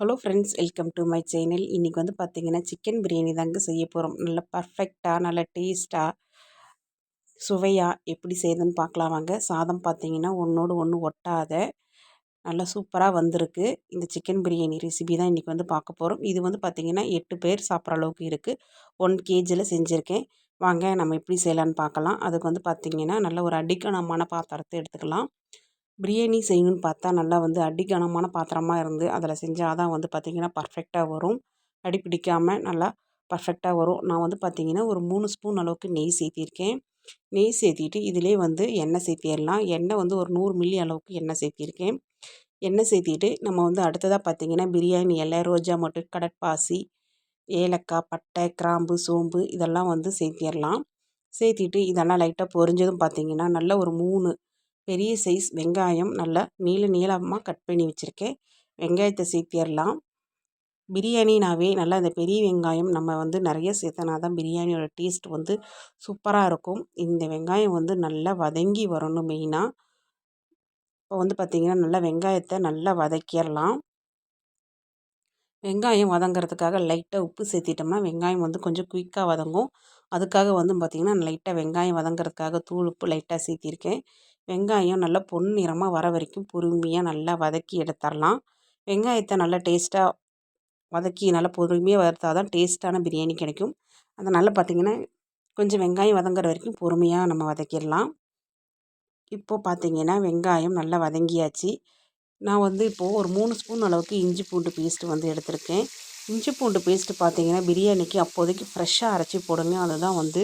Hello friends welcome to my channel இன்றைக்கி வந்து பார்த்திங்கன்னா சிக்கன் பிரியாணி தாங்க செய்ய போகிறோம் நல்ல பர்ஃபெக்டாக நல்ல டேஸ்ட்டாக சுவையாக எப்படி செய்யுதுன்னு பார்க்கலாம் வாங்க. சாதம் பார்த்திங்கன்னா ஒன்றோடு ஒன்று ஒட்டாத நல்லா சூப்பராக வந்திருக்கு. இந்த சிக்கன் பிரியாணி ரெசிபி தான் இன்றைக்கி வந்து பார்க்க போகிறோம் இது வந்து பார்த்திங்கன்னா எட்டு பேர் சாப்பிட்ற அளவுக்கு இருக்குது ஒன் கேஜியில் செஞ்சுருக்கேன். வாங்க நம்ம எப்படி செய்யலான்னு பார்க்கலாம் அதுக்கு வந்து பார்த்திங்கன்னா நல்ல ஒரு அடிக்கணமான பாத்திரத்தை எடுத்துக்கலாம். பிரியாணி செய்யணும்னு பார்த்தா நல்லா வந்து அடிக்கனமான பாத்திரமாக இருந்து அதில் செஞ்சால் தான் வந்து பார்த்திங்கன்னா பர்ஃபெக்டாக வரும். அடி பிடிக்காமல் நல்லா பர்ஃபெக்டாக வரும். நான் வந்து பார்த்திங்கன்னா ஒரு மூணு ஸ்பூன் அளவுக்கு நெய் சேர்த்திருக்கேன். நெய் சேர்த்திட்டு இதிலே வந்து எண்ணெய் சேர்த்திடலாம். எண்ணெய் வந்து ஒரு நூறு மில்லி அளவுக்கு எண்ணெய் சேர்த்திருக்கேன். எண்ணெய் சேர்த்திட்டு நம்ம வந்து அடுத்ததாக பார்த்திங்கன்னா பிரியாணி இலை ரோஜா மொட்டு கடற்பாசி ஏலக்காய் பட்டை கிராம்பு சோம்பு இதெல்லாம் வந்து சேர்த்திடலாம். சேர்த்திட்டு இதெல்லாம் லைட்டாக பொரிஞ்சதும் பார்த்திங்கன்னா நல்ல ஒரு மூணு பெரிய சைஸ் வெங்காயம் நல்லா நீள நீளமாக கட் பண்ணி வச்சுருக்கேன். வெங்காயத்தை சேர்த்திடலாம். பிரியாணினாவே நல்லா இந்த பெரிய வெங்காயம் நம்ம வந்து நிறைய சேர்த்தனா தான் பிரியாணியோட டேஸ்ட் வந்து சூப்பராக இருக்கும். இந்த வெங்காயம் வந்து நல்லா வதங்கி வரணும் மெயினாக இப்போ வந்து பார்த்திங்கன்னா நல்லா வெங்காயத்தை நல்லா வதக்கிடலாம். வெங்காயம் வதங்கிறதுக்காக லைட்டாக உப்பு சேர்த்திட்டோம்னா வெங்காயம் வந்து கொஞ்சம் குயிக்காக வதங்கும். அதுக்காக வந்து பார்த்திங்கன்னா லைட்டாக வெங்காயம் வதங்கிறதுக்காக தூள் உப்பு லைட்டாக சேர்த்திருக்கேன். வெங்காயம் நல்லா பொன்னிறமாக வர வரைக்கும் பொறுமையாக நல்லா வதக்கி எடுத்துடலாம் வெங்காயத்தை நல்லா டேஸ்ட்டாக வதக்கி நல்லா பொறுமையாக வறுத்தால் தான் டேஸ்ட்டான பிரியாணி கிடைக்கும். அதனால் பார்த்திங்கன்னா கொஞ்சம் வெங்காயம் வதங்குற வரைக்கும் பொறுமையாக நம்ம வதக்கிடலாம் இப்போது பார்த்திங்கன்னா வெங்காயம் நல்லா வதங்கியாச்சு. நான் வந்து இப்போது ஒரு மூணு ஸ்பூன் அளவுக்கு இஞ்சி பூண்டு பேஸ்ட்டு வந்து எடுத்திருக்கேன். இஞ்சி பூண்டு பேஸ்ட்டு பார்த்திங்கன்னா பிரியாணிக்கு அப்போதைக்கு ஃப்ரெஷ்ஷாக அரைச்சி போடுங்க. அதுதான் வந்து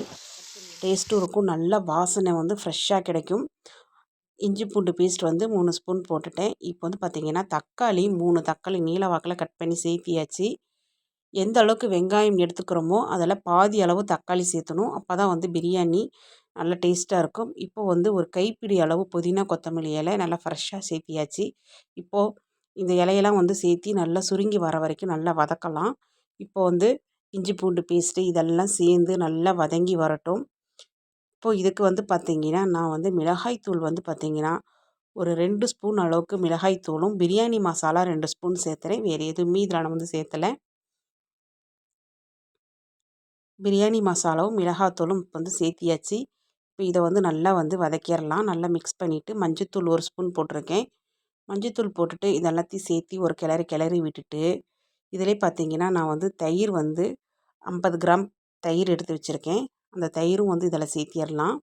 டேஸ்ட்டும் இருக்கும். நல்ல வாசனை வந்து ஃப்ரெஷ்ஷாக கிடைக்கும். இஞ்சி பூண்டு பேஸ்ட் வந்து மூணு ஸ்பூன் போட்டுட்டேன். இப்போ வந்து பார்த்திங்கன்னா தக்காளி மூணு தக்காளி நீல வாக்கில் கட் பண்ணி சேர்த்தியாச்சு எந்த அளவுக்கு வெங்காயம் எடுத்துக்கிறோமோ அதில் பாதி அளவு தக்காளி சேர்த்தணும் அப்போ தான் வந்து பிரியாணி நல்ல டேஸ்ட்டாக இருக்கும். இப்போ வந்து ஒரு கைப்பிடி அளவு புதினா கொத்தமல்லி இலை நல்லா ஃப்ரெஷ்ஷாக சேர்த்தியாச்சு இப்போது இந்த இலையெல்லாம் வந்து சேர்த்தி நல்லா சுருங்கி வர வரைக்கும் நல்லா வதக்கலாம். இப்போ வந்து இஞ்சி பூண்டு பேஸ்ட்டு இதெல்லாம் சேர்ந்து நல்லா வதங்கி வரட்டும். இப்போது இதுக்கு வந்து பார்த்திங்கன்னா நான் வந்து மிளகாய் தூள் வந்து பார்த்திங்கன்னா ஒரு ரெண்டு ஸ்பூன் அளவுக்கு மிளகாய்த்தூளும் பிரியாணி மசாலா ரெண்டு ஸ்பூன் சேர்த்துறேன். வேறு எதுவுமே இதில் நான் வந்து சேர்த்தலை. பிரியாணி மசாலாவும் மிளகாத்தூளும் இப்போ வந்து சேர்த்தியாச்சு. இப்போ இதை வந்து நல்லா வந்து வதக்கிடலாம் நல்லா மிக்ஸ் பண்ணிவிட்டு மஞ்சத்தூள் ஒரு ஸ்பூன் போட்டிருக்கேன். மஞ்சத்தூள் போட்டுட்டு இதெல்லாத்தையும் சேர்த்தி ஒரு கிளறி கிளறி விட்டுட்டு இதிலே பார்த்திங்கன்னா நான் வந்து தயிர் வந்து ஐம்பது கிராம் தயிர் எடுத்து வச்சுருக்கேன். அந்த தயிரும் வந்து இதில் சேர்த்திடலாம்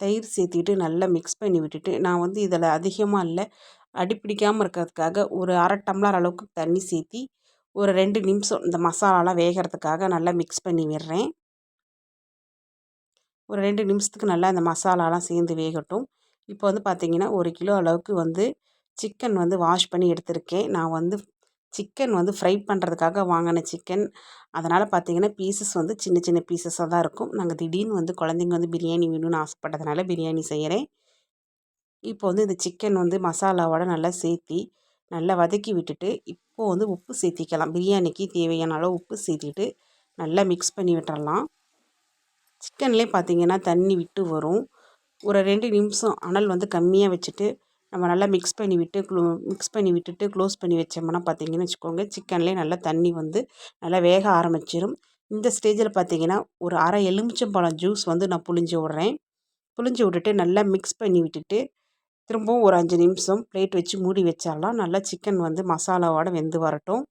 தயிர் சேர்த்திட்டு நல்லா மிக்ஸ் பண்ணி விட்டுட்டு நான் வந்து இதில் அதிகமாக இல்லை அடிப்பிடிக்காமல் இருக்கிறதுக்காக ஒரு அரை டம்ளர் அளவுக்கு தண்ணி சேர்த்தி ஒரு ரெண்டு நிமிஷம் இந்த மசாலாலாம் வேகிறதுக்காக நல்லா மிக்ஸ் பண்ணி விடுறேன். ஒரு ரெண்டு நிமிஷத்துக்கு நல்லா இந்த மசாலாலாம் சேர்ந்து வேகட்டும். இப்போ வந்து பார்த்திங்கன்னா ஒரு கிலோ அளவுக்கு வந்து சிக்கன் வந்து வாஷ் பண்ணி எடுத்திருக்கேன். நான் வந்து சிக்கன் வந்து ஃப்ரை பண்ணுறதுக்காக வாங்கின சிக்கன் அதனால் பார்த்திங்கன்னா பீசஸ் வந்து சின்ன சின்ன பீசஸாக தான் இருக்கும். நாங்கள் திடீர்னு வந்து குழந்தைங்க வந்து பிரியாணி வேணும்னு ஆசைப்பட்டதுனால பிரியாணி செய்கிறேன் இப்போ வந்து இந்த சிக்கன் வந்து மசாலாவோட நல்லா சேர்த்தி நல்லா வதக்கி விட்டுட்டு இப்போது வந்து உப்பு சேர்த்திக்கலாம். பிரியாணிக்கு தேவையான அளவு உப்பு சேர்த்திட்டு நல்லா மிக்ஸ் பண்ணி விட்டுறலாம். சிக்கன்லேயே பார்த்திங்கன்னா தண்ணி விட்டு வரும். ஒரு ரெண்டு நிமிஷம் அனல் வந்து கம்மியாக வச்சுட்டு நம்ம நல்லா மிக்ஸ் பண்ணி விட்டு க்ளோ மிக்ஸ் பண்ணி விட்டுட்டு க்ளோஸ் பண்ணி வச்சோம்னா பார்த்திங்கன்னு வச்சுக்கோங்க சிக்கன்லேயே நல்லா தண்ணி வந்து நல்லா வேக ஆரம்பிச்சிடும் இந்த ஸ்டேஜில் பார்த்திங்கன்னா ஒரு அரை எலுமிச்சம்பழம் ஜூஸ் வந்து நான் புளிஞ்சு விட்றேன். புளிஞ்சு விட்டுட்டு நல்லா மிக்ஸ் பண்ணி விட்டுட்டு திரும்பவும் ஒரு அஞ்சு நிமிஷம் பிளேட் வச்சு மூடி வச்சாலாம் நல்லா சிக்கன் வந்து மசாலாவோட வெந்து வரட்டும்.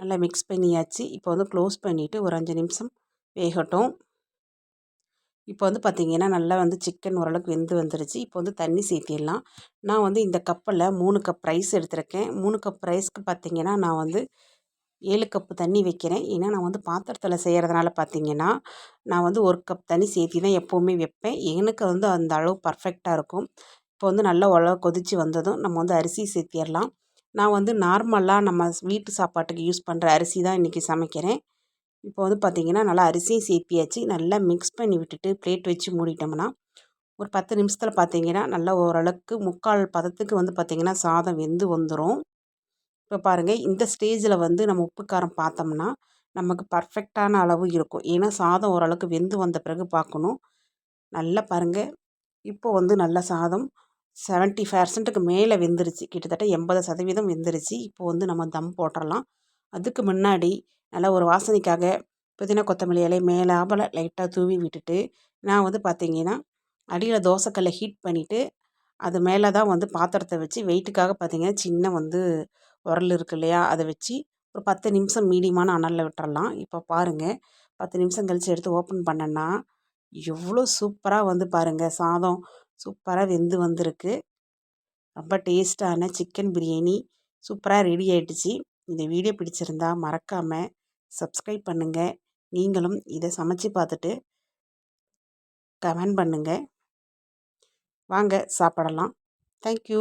நல்லா மிக்ஸ் பண்ணியாச்சு. இப்போ வந்து க்ளோஸ் பண்ணிவிட்டு ஒரு அஞ்சு நிமிஷம் வேகட்டும். இப்போ வந்து பார்த்திங்கன்னா நல்லா வந்து சிக்கன் ஓரளவுக்கு வெந்து வந்துருச்சு. இப்போ வந்து தண்ணி சேர்த்திடலாம். நான் வந்து இந்த கப்பில் மூணு கப் ரைஸ் எடுத்திருக்கேன். மூணு கப் ரைஸ்க்கு பார்த்திங்கன்னா நான் வந்து ஏழு கப்பு தண்ணி வைக்கிறேன். ஏன்னா நான் வந்து பாத்திரத்தில் செய்கிறதுனால பார்த்திங்கன்னா நான் வந்து ஒரு கப் தண்ணி சேர்த்தி தான் எப்போவுமே வைப்பேன். எனக்கு வந்து அந்த அளவு பர்ஃபெக்டாக இருக்கும். இப்போ வந்து நல்லா உலக கொதித்து வந்ததும் நம்ம வந்து அரிசி சேர்த்திடலாம். நான் வந்து நார்மலாக நம்ம வீட்டு சாப்பாட்டுக்கு யூஸ் பண்ணுற அரிசி தான் இன்றைக்கி சமைக்கிறேன். இப்போ வந்து பார்த்திங்கன்னா நல்லா அரிசியும் சேப்பியாச்சு நல்லா மிக்ஸ் பண்ணி விட்டுட்டு பிளேட் வச்சு மூடிட்டோம்னா ஒரு பத்து நிமிஷத்தில் பார்த்திங்கன்னா நல்லா ஓரளவுக்கு முக்கால் பதத்துக்கு வந்து பார்த்திங்கன்னா சாதம் வெந்து வந்துடும் இப்போ பாருங்கள் இந்த ஸ்டேஜில் வந்து நம்ம உப்பு காரம் பார்த்தோம்னா நமக்கு பர்ஃபெக்டான அளவு இருக்கும். ஏன்னா சாதம் ஓரளவுக்கு வெந்து வந்த பிறகு பார்க்கணும் நல்லா பாருங்கள் இப்போ வந்து நல்ல சாதம் செவன்ட்டி பர்சன்ட்டுக்கு மேலே வெந்துருச்சு. கிட்டத்தட்ட எண்பது சதவீதம் வெந்துருச்சு. இப்போ வந்து நம்ம தம் போட்டுடலாம் அதுக்கு முன்னாடி நல்லா ஒரு வாசனைக்காக புதினா கொத்தமல்லி இலை மேலாபல லைட்டாக தூவி விட்டுட்டு நான் வந்து பார்த்தீங்கன்னா அடியில் தோசைக்கல்லை ஹீட் பண்ணிவிட்டு அது மேலே தான் வந்து பாத்திரத்தை வச்சு வெயிட்டுக்காக பார்த்தீங்கன்னா சின்ன வந்து உரல் இருக்கு இல்லையா அதை வச்சு ஒரு பத்து நிமிஷம் மீடியமான அனலில் விட்டுறலாம். இப்போ பாருங்கள் பத்து நிமிஷம் கழித்து எடுத்து ஓப்பன் பண்ணேன்னா எவ்வளோ சூப்பராக வந்து பாருங்கள் சாதம் சூப்பராக வெந்து வந்திருக்கு. ரொம்ப டேஸ்ட்டான சிக்கன் பிரியாணி சூப்பராக ரெடி ஆகிடுச்சி இந்த வீடியோ பிடிச்சிருந்தா மறக்காமல் சப்ஸ்கிரைப் பண்ணுங்கள் நீங்களும் இதை சமைச்சு பார்த்துட்டு கமெண்ட் பண்ணுங்கள் வாங்க சாப்பிடலாம். தேங்க்யூ